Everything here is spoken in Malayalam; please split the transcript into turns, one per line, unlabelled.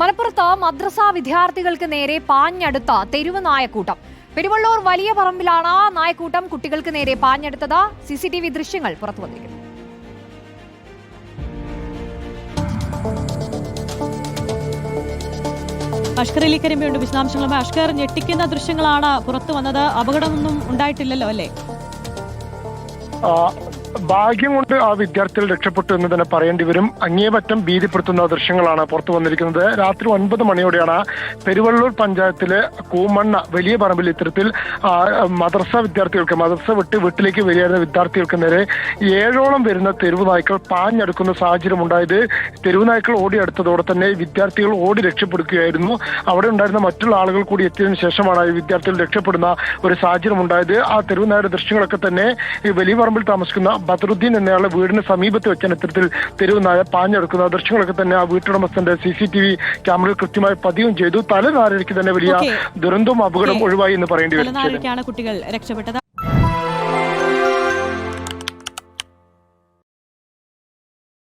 മലപ്പുറത്ത് മദ്രസ വിദ്യാർത്ഥികൾക്ക് നേരെ പാഞ്ഞടുത്ത തെരുവ് നായക്കൂട്ടം. പെരുവള്ളൂർ വലിയ പറമ്പിലാണ് നായക്കൂട്ടം കുട്ടികൾക്ക് നേരെ പാഞ്ഞെടുത്തത്. സി സി ടി വി ദൃശ്യങ്ങൾ പുറത്തു വന്നിരിക്കുന്നു.
അഷ്കർ അലി കരിമ്പയുണ്ട് വിശദാംശങ്ങളുമായി. അഷ്കർ ഞെട്ടിക്കുന്ന ദൃശ്യങ്ങളാണ് പുറത്തു വന്നത്. അപകടമൊന്നും ഉണ്ടായിട്ടില്ലല്ലോ അല്ലേ?
ആ, ഭാഗ്യം കൊണ്ട് ആ വിദ്യാർത്ഥികൾ രക്ഷപ്പെട്ടു എന്ന് തന്നെ പറയേണ്ടി വരും. അങ്ങേപറ്റം ഭീതിപ്പെടുത്തുന്ന ദൃശ്യങ്ങളാണ് പുറത്തു വന്നിരിക്കുന്നത്. രാത്രി ഒൻപത് മണിയോടെയാണ് പെരുവള്ളൂർ പഞ്ചായത്തിലെ കൂമണ്ണ വലിയ പറമ്പിൽ ഇത്തരത്തിൽ മദർസ വിദ്യാർത്ഥികൾക്ക് മദ്രസ വിട്ട് വീട്ടിലേക്ക് വരികയായിരുന്ന വിദ്യാർത്ഥികൾക്ക് നേരെ ഏഴോളം വരുന്ന തെരുവ് നായ്ക്കൾ പാഞ്ഞെടുക്കുന്ന സാഹചര്യം ഉണ്ടായത്. തെരുവ് നായ്ക്കൾ ഓടിയെടുത്തതോടെ തന്നെ വിദ്യാർത്ഥികൾ ഓടി രക്ഷപ്പെടുകയായിരുന്നു. അവിടെ ഉണ്ടായിരുന്ന മറ്റുള്ള ആളുകൾ കൂടി എത്തിയതിനു ശേഷമാണ് ഈ വിദ്യാർത്ഥികൾ രക്ഷപ്പെടുന്ന ഒരു സാഹചര്യം ഉണ്ടായത്. ആ തെരുവ് നായുടെ ദൃശ്യങ്ങളൊക്കെ തന്നെ ഈ വലിയ പറമ്പിൽ താമസിക്കുന്ന ബദറുദ്ദീൻ എന്നയാളെ വീടിന് സമീപത്ത് വെച്ചാണ് ഇത്തരത്തിൽ തെരുവ് നായ പാഞ്ഞെടുക്കുന്ന ദൃശ്യങ്ങളൊക്കെ തന്നെ ആ വീട്ടുടമസ്ഥന്റെ സി സി ടി വി ക്യാമറയിൽ കൃത്യമായി പതിവും ചെയ്തു തലനാരയ്ക്ക് തന്നെ വലിയ. ദുരന്തവും അപകടം ഒഴിവായി എന്ന് പറയേണ്ടി വരും.
കുട്ടികൾ രക്ഷപ്പെട്ടത്